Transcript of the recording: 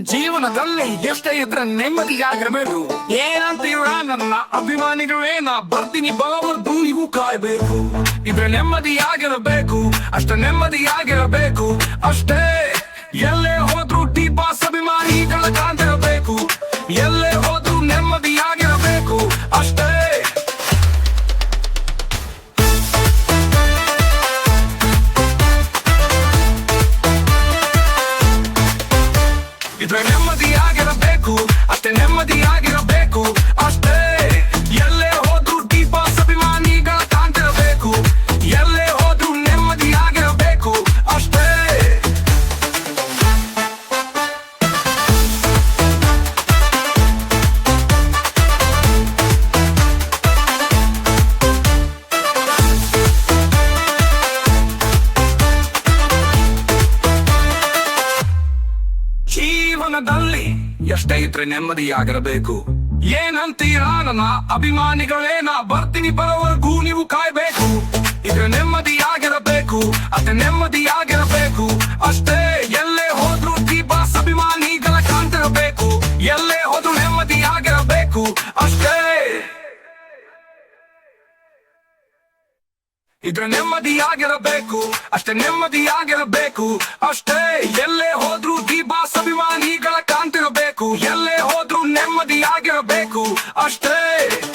ಜೀವನದಲ್ಲಿ ಎಷ್ಟೇ ಇದ್ರೆ ನೆಮ್ಮದಿಯಾಗಿರಬೇಕು. ಏನಂತೀರ ನನ್ನ ಅಭಿಮಾನಿಗಳೇ ನಾ ಬರ್ತೀನಿ ಬರೋವರೆಗೂ ಇವು ಕಾಯ್ಬೇಕು. ಇದ್ರೆ ನೆಮ್ಮದಿಯಾಗಿರಬೇಕು, ಅಷ್ಟ ನೆಮ್ಮದಿಯಾಗಿರಬೇಕು, ಅಷ್ಟೇ ಇದ್ರೆ ನೆಮ್ಮದಿಯಾಗಿರಬೇಕು. ನೆಮ್ಮದಿ ನೆಮ್ಮದಿಯಾಗಿರಬೇಕು. ಜೀವನದಲ್ಲಿ ಎಷ್ಟೇ ಇದ್ರೆ ನೆಮ್ಮದಿಯಾಗಿರಬೇಕು. ಏನಂತೀರಾ ನನ್ನ ಅಭಿಮಾನಿಗಳೇ, ನಾ ಬರ್ತೀನಿ ಬರೋವರೆಗೂ ನೀವು ಕಾಯ್ಬೇಕು. ಇದ್ರೆ ನೆಮ್ಮದಿಯಾಗಿರಬೇಕು ಅಷ್ಟೇ ನೆಮ್ಮದಿಯಾಗಿರಬೇಕು. ಅಷ್ಟೇ, ಎಲ್ಲೇ ಹೋದ್ರು ದೀಪಾಸ್ ಅಭಿಮಾನಿಗಳ ಕಾಣ್ತಿರಬೇಕು ಎಲ್ಲೇ ಹೋದ್ರು ನೆಮ್ಮದಿಯಾಗಿರಬೇಕು, ಅಷ್ಟೇ. ಇದ್ರೆ ನೆಮ್ಮದಿಯಾಗಿರಬೇಕು, ಅಷ್ಟೇ ನೆಮ್ಮದಿಯಾಗಿರಬೇಕು, ಅಷ್ಟೇ, ಎಲ್ಲೇ ಎಲ್ಲೇ ಹೋದ್ರು ನೆಮ್ಮದಿಯಾಗಿರಬೇಕು. ಅಷ್ಟೇ.